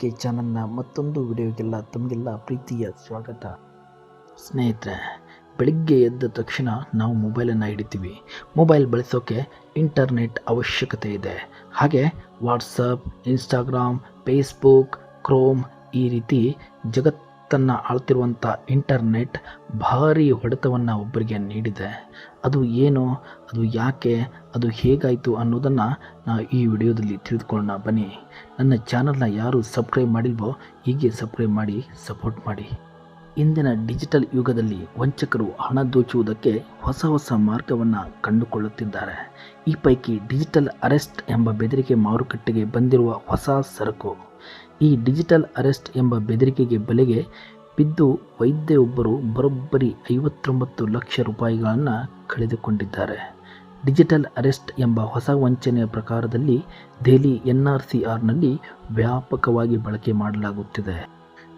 K ಚಾನಲ್ನ ಮತ್ತೊಂದು ವಿಡಿಯೋಗೆಲ್ಲ ತಮಗೆಲ್ಲ ಪ್ರೀತಿಯ ಸ್ವಾಗತ. ಸ್ನೇಹಿತರೆ, ಬೆಳಿಗ್ಗೆ ಎದ್ದ ತಕ್ಷಣ ನಾವು ಮೊಬೈಲನ್ನು ಹಿಡಿತೀವಿ. ಮೊಬೈಲ್ ಬಳಸೋಕ್ಕೆ ಇಂಟರ್ನೆಟ್ ಅವಶ್ಯಕತೆ ಇದೆ. ಹಾಗೆ ವಾಟ್ಸಪ್, ಇನ್ಸ್ಟಾಗ್ರಾಮ್, ಫೇಸ್ಬುಕ್, ಕ್ರೋಮ್ ಈ ರೀತಿ ಜಗತ್ತನ್ನು ಆಳ್ತಿರುವಂಥ ಇಂಟರ್ನೆಟ್ ಭಾರಿ ಹೊಡೆತವನ್ನು ಒಬ್ಬರಿಗೆ ನೀಡಿದೆ. ಅದು ಏನು? ಅದು ಯಾಕೆ? ಅದು ಹೇಗಾಯಿತು ಅನ್ನೋದನ್ನು ನಾವು ಈ ವಿಡಿಯೋದಲ್ಲಿ ತಿಳಿದುಕೊಳ್ಳೋಣ. ಬನ್ನಿ, ನನ್ನ ಚಾನಲ್ನ ಯಾರು ಸಬ್ಸ್ಕ್ರೈಬ್ ಮಾಡಿಲ್ವೋ ಹೀಗೆ ಸಬ್ಸ್ಕ್ರೈಬ್ ಮಾಡಿ ಸಪೋರ್ಟ್ ಮಾಡಿ. ಇಂದಿನ ಡಿಜಿಟಲ್ ಯುಗದಲ್ಲಿ ವಂಚಕರು ಹಣ ದೋಚುವುದಕ್ಕೆ ಹೊಸ ಹೊಸ ಮಾರ್ಗವನ್ನು ಕಂಡುಕೊಳ್ಳುತ್ತಿದ್ದಾರೆ. ಈ ಪೈಕಿ ಡಿಜಿಟಲ್ ಅರೆಸ್ಟ್ ಎಂಬ ಬೆದರಿಕೆ ಮಾರುಕಟ್ಟೆಗೆ ಬಂದಿರುವ ಹೊಸ ಸರಕು. ಈ ಡಿಜಿಟಲ್ ಅರೆಸ್ಟ್ ಎಂಬ ಬೆದರಿಕೆಗೆ ಬಲೆಗೆ ಬಿದ್ದು ವೈದ್ಯೊಬ್ಬರು ಬರೋಬ್ಬರಿ ಐವತ್ತೊಂಬತ್ತು ಲಕ್ಷ ರೂಪಾಯಿಗಳನ್ನು ಕಳೆದುಕೊಂಡಿದ್ದಾರೆ. ಡಿಜಿಟಲ್ ಅರೆಸ್ಟ್ ಎಂಬ ಹೊಸ ವಂಚನೆಯ ಪ್ರಕಾರದಲ್ಲಿ ದೆಹಲಿ ಎನ್ ಆರ್ ಸಿ ಆರ್ನಲ್ಲಿ ವ್ಯಾಪಕವಾಗಿ ಬಳಕೆ ಮಾಡಲಾಗುತ್ತಿದೆ.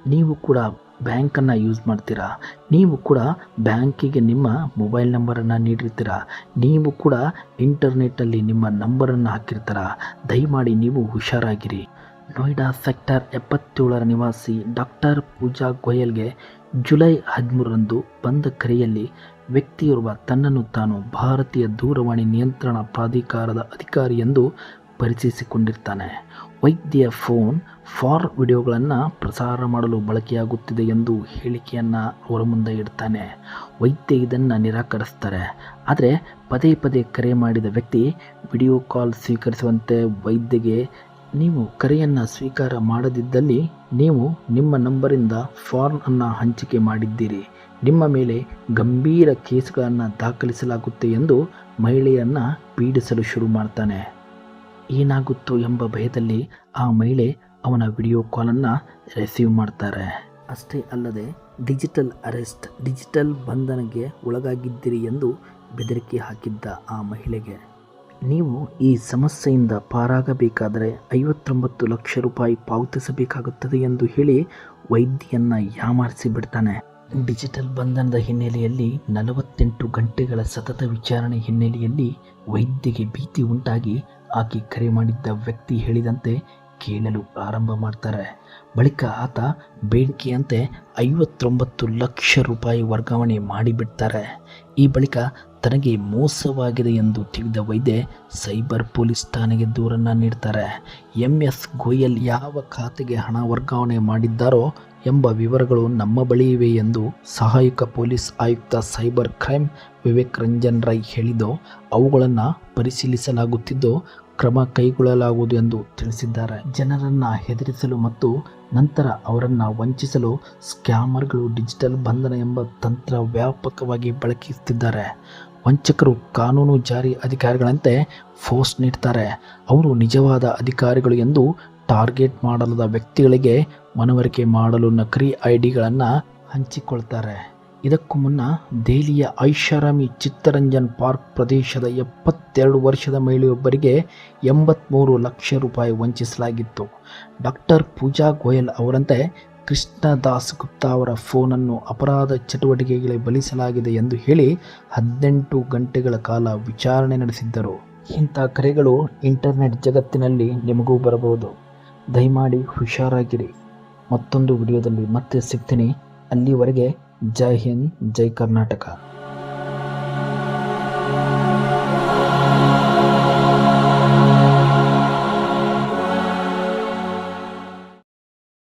ನೀವು ಕೂಡ ಬ್ಯಾಂಕನ್ನು ಯೂಸ್ ಮಾಡ್ತೀರಾ? ನೀವು ಕೂಡ ಬ್ಯಾಂಕಿಗೆ ನಿಮ್ಮ ಮೊಬೈಲ್ ನಂಬರನ್ನು ನೀಡಿರ್ತೀರಾ? ನೀವು ಕೂಡ ಇಂಟರ್ನೆಟ್ಟಲ್ಲಿ ನಿಮ್ಮ ನಂಬರನ್ನು ಹಾಕಿರ್ತೀರಾ? ದಯಮಾಡಿ ನೀವು ಹುಷಾರಾಗಿರಿ. ನೋಯ್ಡಾ ಸೆಕ್ಟರ್ ಎಪ್ಪತ್ತೇಳರ ನಿವಾಸಿ ಡಾಕ್ಟರ್ ಪೂಜಾ ಗೋಯಲ್ಗೆ ಜುಲೈ ಹದಿಮೂರರಂದು ಬಂದ ಕರೆಯಲ್ಲಿ ವ್ಯಕ್ತಿಯೋರ್ವ ತನ್ನನ್ನು ತಾನು ಭಾರತೀಯ ದೂರವಾಣಿ ನಿಯಂತ್ರಣ ಪ್ರಾಧಿಕಾರದ ಅಧಿಕಾರಿ ಎಂದು ಪರಿಚಯಿಸಿಕೊಂಡಿರ್ತಾನೆ. ವೈದ್ಯ ಫೋನ್, ಫಾರ್ ವಿಡಿಯೋಗಳನ್ನು ಪ್ರಸಾರ ಮಾಡಲು ಬಳಕೆಯಾಗುತ್ತಿದೆ ಎಂದು ಹೇಳಿಕೆಯನ್ನು ಅವರ ಮುಂದೆ ಇಡ್ತಾನೆ. ವೈದ್ಯ ಇದನ್ನು ನಿರಾಕರಿಸ್ತಾರೆ. ಆದರೆ ಪದೇ ಪದೇ ಕರೆ ಮಾಡಿದ ವ್ಯಕ್ತಿ ವಿಡಿಯೋ ಕಾಲ್ ಸ್ವೀಕರಿಸುವಂತೆ ವೈದ್ಯಗೆ ನೀವು ಕರೆಯನ್ನು ಸ್ವೀಕಾರ ಮಾಡದಿದ್ದಲ್ಲಿ ನೀವು ನಿಮ್ಮ ನಂಬರಿಂದ ಫಾರ್ಮ್ ಅನ್ನು ಹಂಚಿಕೆ ಮಾಡಿದ್ದೀರಿ. ನಿಮ್ಮ ಮೇಲೆ ಗಂಭೀರ ಕೇಸ್ಗಳನ್ನು ದಾಖಲಿಸಲಾಗುತ್ತೆ ಎಂದು ಮಹಿಳೆಯನ್ನು ಪೀಡಿಸಲು ಶುರು ಮಾಡ್ತಾನೆ. ಏನಾಗುತ್ತೋ ಎಂಬ ಭಯದಲ್ಲಿ ಆ ಮಹಿಳೆ ಅವನ ವಿಡಿಯೋ ಕಾಲನ್ನು ರಿಸೀವ್ ಮಾಡ್ತಾರೆ. ಅಷ್ಟೇ ಅಲ್ಲದೆ ಡಿಜಿಟಲ್ ಅರೆಸ್ಟ್, ಡಿಜಿಟಲ್ ಬಂಧನಕ್ಕೆ ಒಳಗಾಗಿದ್ದೀರಿ ಎಂದು ಬೆದರಿಕೆ ಹಾಕಿದ್ದ ಆ ಮಹಿಳೆಗೆ. ನೀವು ಈ ಸಮಸ್ಯೆಯಿಂದ ಪಾರಾಗಬೇಕಾದರೆ ಐವತ್ತೊಂಬತ್ತು ಲಕ್ಷ ರೂಪಾಯಿ ಪಾವತಿಸಬೇಕಾಗುತ್ತದೆ ಎಂದು ಹೇಳಿ ವೈದ್ಯನ್ನ ಯಾಮಾರಿಸಿ ಬಿಡ್ತಾನೆ. ಡಿಜಿಟಲ್ ಬಂಧನದ ಹಿನ್ನೆಲೆಯಲ್ಲಿ ನಲವತ್ತೆಂಟು ಗಂಟೆಗಳ ಸತತ ವಿಚಾರಣೆ ಹಿನ್ನೆಲೆಯಲ್ಲಿ ವೈದ್ಯಗೆ ಭೀತಿ ಉಂಟಾಗಿ ಆಕೆ ಕರೆ ಮಾಡಿದ್ದ ವ್ಯಕ್ತಿ ಹೇಳಿದಂತೆ ಕೇಳಲು ಆರಂಭ ಮಾಡ್ತಾರೆ. ಬಳಿಕ ಆತ ಬೇಡಿಕೆಯಂತೆ ಐವತ್ತೊಂಬತ್ತು ಲಕ್ಷ ರೂಪಾಯಿ ವರ್ಗಾವಣೆ ಮಾಡಿಬಿಡ್ತಾರೆ. ಈ ಬಳಿಕ ತನಗೆ ಮೋಸವಾಗಿದೆ ಎಂದು ತಿಳಿದ ವೈದ್ಯ ಸೈಬರ್ ಪೊಲೀಸ್ ಠಾಣೆಗೆ ದೂರನ್ನು ನೀಡ್ತಾರೆ. ಎಂ ಎಸ್ ಗೋಯಲ್ ಯಾವ ಖಾತೆಗೆ ಹಣ ವರ್ಗಾವಣೆ ಮಾಡಿದ್ದಾರೋ ಎಂಬ ವಿವರಗಳು ನಮ್ಮ ಬಳಿ ಇವೆ ಎಂದು ಸಹಾಯಕ ಪೊಲೀಸ್ ಆಯುಕ್ತ ಸೈಬರ್ ಕ್ರೈಮ್ ವಿವೇಕ್ ರಂಜನ್ ರೈ ಹೇಳಿದ್ದು, ಅವುಗಳನ್ನು ಪರಿಶೀಲಿಸಲಾಗುತ್ತಿದ್ದು, ಕ್ರಮ ಕೈಗೊಳ್ಳಲಾಗುವುದು ಎಂದು ತಿಳಿಸಿದ್ದಾರೆ. ಜನರನ್ನು ಹೆದರಿಸಲು ಮತ್ತು ನಂತರ ಅವರನ್ನು ವಂಚಿಸಲು ಸ್ಕ್ಯಾಮರ್ಗಳು ಡಿಜಿಟಲ್ ಬಂಧನ ಎಂಬ ತಂತ್ರ ವ್ಯಾಪಕವಾಗಿ ಬಳಸುತ್ತಿದ್ದಾರೆ ವಂಚಕರು ಕಾನೂನು ಜಾರಿ ಅಧಿಕಾರಿಗಳಂತೆ ಫೋರ್ಸ್ ನೀಡ್ತಾರೆ. ಅವರು ನಿಜವಾದ ಅಧಿಕಾರಿಗಳು ಎಂದು ಟಾರ್ಗೆಟ್ ಮಾಡಲಾದ ವ್ಯಕ್ತಿಗಳಿಗೆ ಮನವರಿಕೆ ಮಾಡಲು ನಕಲಿ ಐ ಡಿಗಳನ್ನು ಹಂಚಿಕೊಳ್ತಾರೆ. ಇದಕ್ಕೂ ಮುನ್ನ ದೆಹಲಿಯ ಐಷಾರಾಮಿ ಚಿತ್ತರಂಜನ್ ಪಾರ್ಕ್ ಪ್ರದೇಶದ ಎಪ್ಪತ್ತೆರಡು ವರ್ಷದ ಮಹಿಳೆಯೊಬ್ಬರಿಗೆ ಎಂಬತ್ತ್ಮೂರು ಲಕ್ಷ ರೂಪಾಯಿ ವಂಚಿಸಲಾಗಿತ್ತು. ಡಾಕ್ಟರ್ ಪೂಜಾ ಗೋಯಲ್ ಅವರಂತೆ ಕೃಷ್ಣದಾಸ್ ಗುಪ್ತಾ ಅವರ ಫೋನನ್ನು ಅಪರಾಧ ಚಟುವಟಿಕೆಗಳಿಗೆ ಬಳಸಲಾಗಿದೆ ಎಂದು ಹೇಳಿ ಹದಿನೆಂಟು ಗಂಟೆಗಳ ಕಾಲ ವಿಚಾರಣೆ ನಡೆಸಿದ್ದರು. ಇಂಥ ಕರೆಗಳು ಇಂಟರ್ನೆಟ್ ಜಗತ್ತಿನಲ್ಲಿ ನಿಮಗೂ ಬರಬಹುದು. ದಯಮಾಡಿ ಹುಷಾರಾಗಿರಿ. ಮತ್ತೊಂದು ವಿಡಿಯೋದಲ್ಲಿ ಮತ್ತೆ ಸಿಗ್ತೀನಿ. ಅಲ್ಲಿವರೆಗೆ ಜೈ ಹಿಂದ್, ಜೈ ಕರ್ನಾಟಕ.